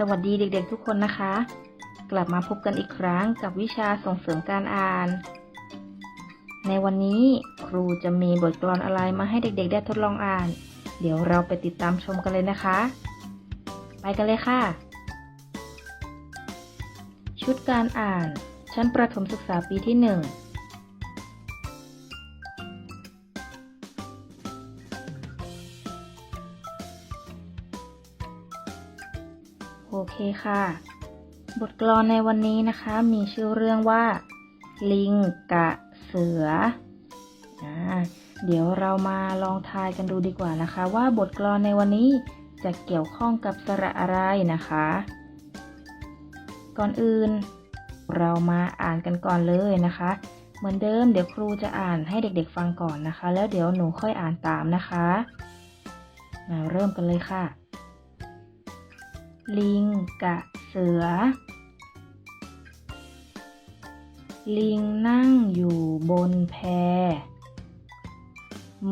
สวัสดีเด็กๆทุกคนนะคะ กลับมาพบกันอีกครั้งกับวิชาส่งเสริมการอ่าน ในวันนี้ครูจะมีบทกลอนอะไรมาให้เด็กๆ ได้ทดลองอ่าน เดี๋ยวเราไปติดตามชมกันเลยนะคะ ไปกันเลยค่ะ ชุดการอ่าน ชั้นประถมศึกษาปีที่ 1 เคค่ะ บทกลอนในวันนี้นะคะ มีชื่อเรื่องว่า ลิงกะเสืออเดี๋ยวเรามาลองทายกันดูดีกว่านะคะ ว่าบทกลอนในวันนี้จะเกี่ยวข้องกับสระอะไรนะคะ ก่อนอื่น เรามาอ่านกันก่อนเลยนะคะ เหมือนเดิมเดี๋ยวครูจะอ่านให้เด็กๆฟังก่อนนะคะ แล้วเดี๋ยวหนูค่อยอ่านตามนะคะ มาเริ่มกันเลยค่ะ ลิงกะเสือ ลิงนั่งอยู่บนแพ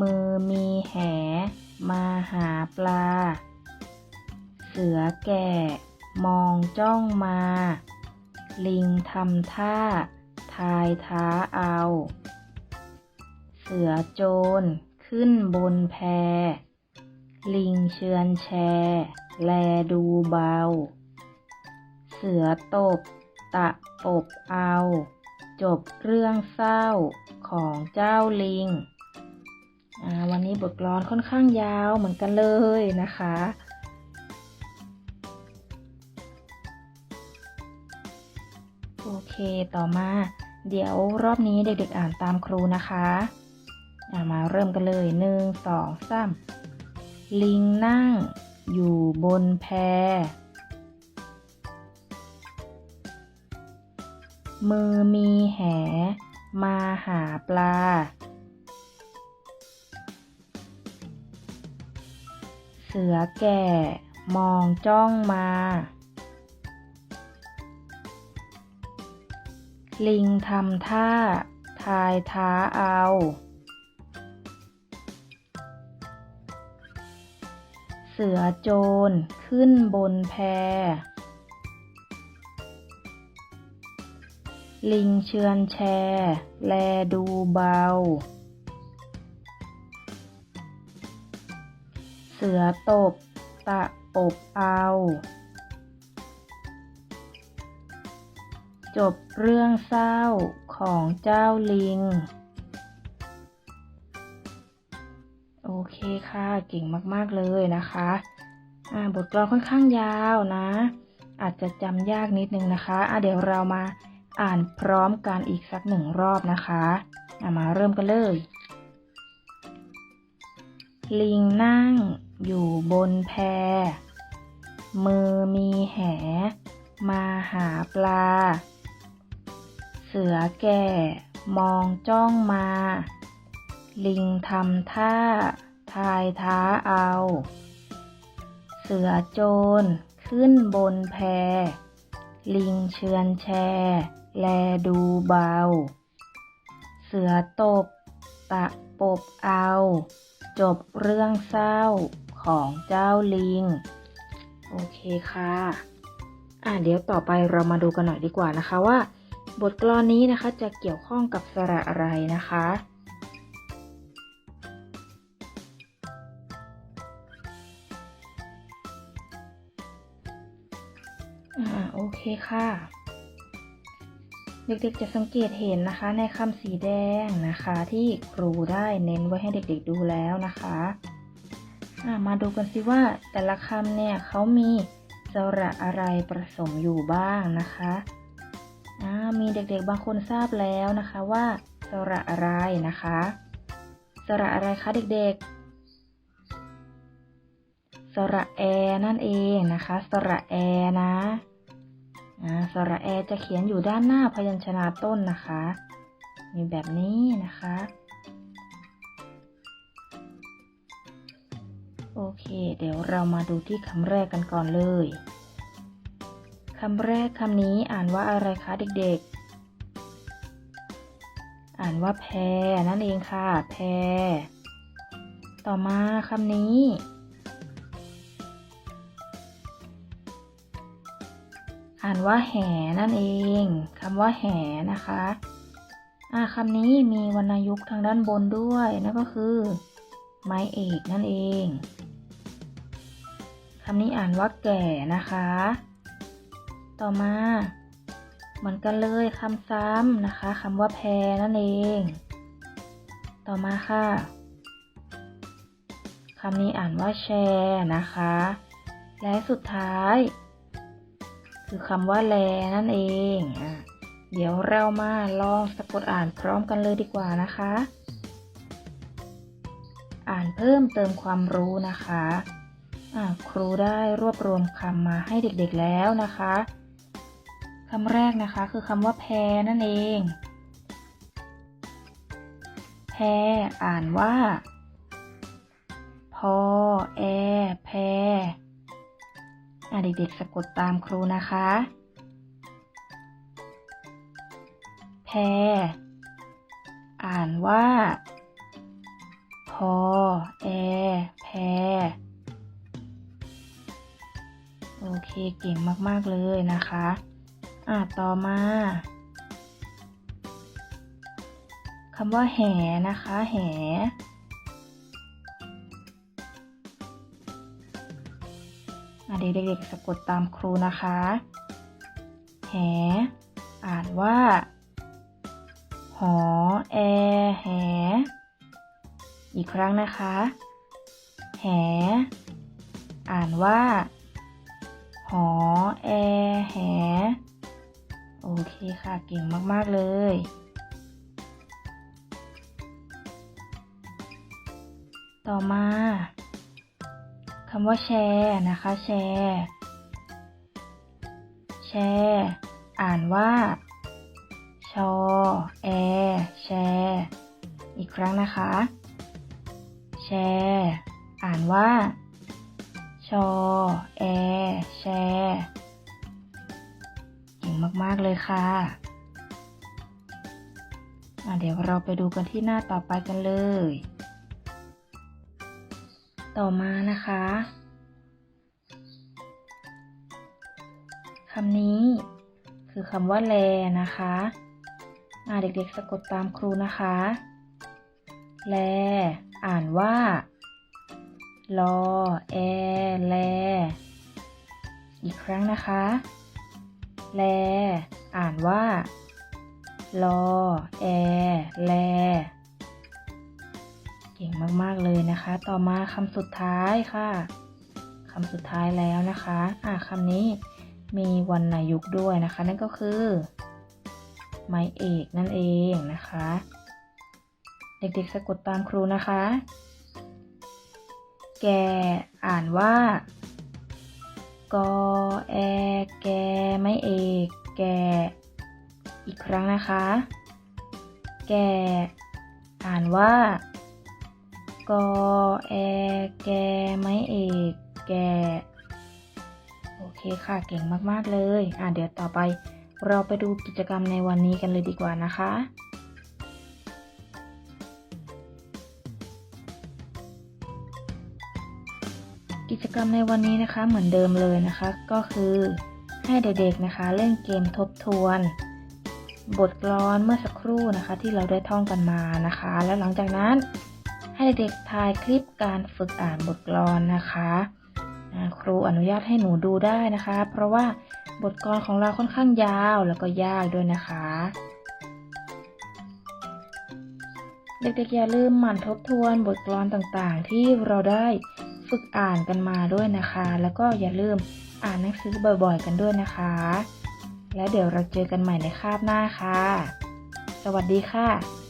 มือมีแห มาหาปลา เสือแก่ มองจ้องมา ลิงทำท่า ทายท้าเอา เสือโจรขึ้นบนแพ ลิงเชือนแช แลดูเบา เสือตบ ตะปบเอา จบเรื่องเศร้าของเจ้าลิงอ่าวันนี้บทกลอนค่อนข้างยาวเหมือนกันเลยนะคะโอเคต่อมา เดี๋ยวรอบนี้เด็กๆอ่านตามครูนะคะามาเริ่มกันเลยหนึ่งสองสามลิงนั่ง อยู่บนแพ มือมีแห มาหาปลา เสือแก่มองจ้องมา ลิงทำท่า ทายท้าเอา เสือโจรขึ้นบนแพ ลิงเชือนแช แลดูเบา เสือตบ ตะปบเอาจบเรื่องเศร้าของเจ้าลิง เคค่ะเก่งมากๆเลยนะคะอ่าบทกลอนค่อนข้างยาวนะ อาจจะจำยากนิดนึงนะคะอะเดี๋ยวเรามาอ่านพร้อมกันอีกสักหนึ่งรอบนะคะะมาเริ่มกันเลย ลิงนั่งอยู่บนแพ มือมีแห มาหาปลา เสือแก่มองจ้องมา ลิงทำท่า ทายท้าเอา เสือโจรขึ้นบนแพ ลิงเชือนแช แลดูเบา เสือตบ ตะปบเอา จบเรื่องเศร้าของเจ้าลิง โอเคค่ะ อ่าเดี๋ยวต่อไปเรามาดูกันหน่อยดีกว่านะคะว่า บทกลอนนี้นะคะจะเกี่ยวข้องกับสระอะไรนะคะ คค่ะ เด็กๆจะสังเกตเห็นนะคะ ในคำสีแดงนะคะ ที่ครูได้เน้นไว้ให้เด็กๆดูแล้วนะคะมาดูกันสิว่าแต่ละคำเนี่ยเขามีสระอะไรผสมอยู่บ้างนะคะมีเด็กๆบางคนทราบแล้วนะคะว่าสระอะไรนะคะ สระอะไรคะเด็กๆ สระแอนั่นเองนะคะ สระแอนะ สระแอจะเขียนอยู่ด้านหน้าพยัญชนะต้นนะคะ มีแบบนี้นะคะ โอเค เดี๋ยวเรามาดูที่คำแรกกันก่อนเลยคำแรกคำนี้อ่านว่าอะไรคะเด็กๆ อ่านว่าแพนั่นเองค่ะ แพต่อมาคำนี้ อ่านว่าแหนั่นเองคำว่าแหนะคะอ่าคำนี้มีวรรณยุกต์ทางด้านบนด้วยนั่นก็คือ ไม้เอกนั่นเองคำนี้อ่านว่าแก่นะคะ ต่อมา เหมือนกันเลยคำซ้ำนะคะคำว่าแพรนั่นเอง ต่อมาค่ะคำนี้อ่านว่าแชร์นะคะ และสุดท้าย คือคำว่าแลนั่นเองอะเดี๋ยวเรามาลองสะกดอ่านพร้อมกันเลยดีกว่านะคะ อ่านเพิ่มเติมความรู้นะคะะครูได้รวบรวมคำมาให้เด็กๆแล้วนะคะคำแรกนะคะคือคำว่าแพรนั่นเอง แพรอ่านว่า พอ แอ แพร์ เด็กๆสะกดตามครูนะคะ แพร อ่านว่า พอ แอ แพร โอเคเก่งมากๆเลยนะคะ อะต่อมาคำว่าแหนะคะ แห เด็กๆสะกดตามครูนะคะ แห อ่านว่า หอ แอ แห อีกครั้งนะคะ แห อ่านว่า หอ แอ แห โอเคค่ะ เก่งมากๆเลยต่อมาำว่าแชร์นะคะ แชร์แชร์อ่านว่า ชอ แอ แชร์อีกครั้งนะคะ แชร์อ่านว่า ชอ แอ แชร์เก่งมากๆเลยค่ะอะเดี๋ยวเราไปดูกันที่หน้าต่อไปกันเลย ต่อมานะคะคำนี้คือคำว่าแลนะคะอาเด็กๆสะกดตามครูนะคะ แล อ่านว่า ลอ แอ แล อีกครั้งนะคะ แล อ่านว่า ลอ แอ แล เก่งมากๆเลยนะคะ ต่อมาคำสุดท้ายค่ะคำสุดท้ายแล้วนะคะ อ่าคำนี้มีวรรณยุกต์ด้วยนะคะ นั่นก็คือ ไม้เอกนั่นเองนะคะ เด็กๆสะกดตามครูนะคะ แกอ่านว่ากอแอแกไม้เอกแก อีกครั้งนะคะ แกอ่านว่า กอแอแกไม้เอกแกโอเคค่ะเก่งมากๆเลย อะเดี๋ยวต่อไปเราไปดูกิจกรรมในวันนี้กันเลยดีกว่านะคะ กิจกรรมในวันนี้นะคะเหมือนเดิมเลยนะคะ ก็คือให้เด็กๆนะคะเล่นเกมทบทวน บทกลอนเมื่อสักครู่นะคะ ที่เราได้ท่องกันมานะคะ แล้วหลังจากนั้น ให้เด็กๆถ่ายคลิปการฝึกอ่านบทกลอนนะคะครูอนุญาตให้หนูดูได้นะคะ เพราะว่าบทกลอนของเราค่อนข้างยาวแล้วก็ยากด้วยนะคะ เด็กๆอย่าลืมหมั่นทบทวนบทกลอนต่างๆ ที่เราได้ฝึกอ่านกันมาด้วยนะคะ แล้วก็อย่าลืมอ่านหนังสือบ่อยๆ กันด้วยนะคะ แล้วเดี๋ยวเราเจอกันใหม่ในคาบหน้าค่ะ สวัสดีค่ะ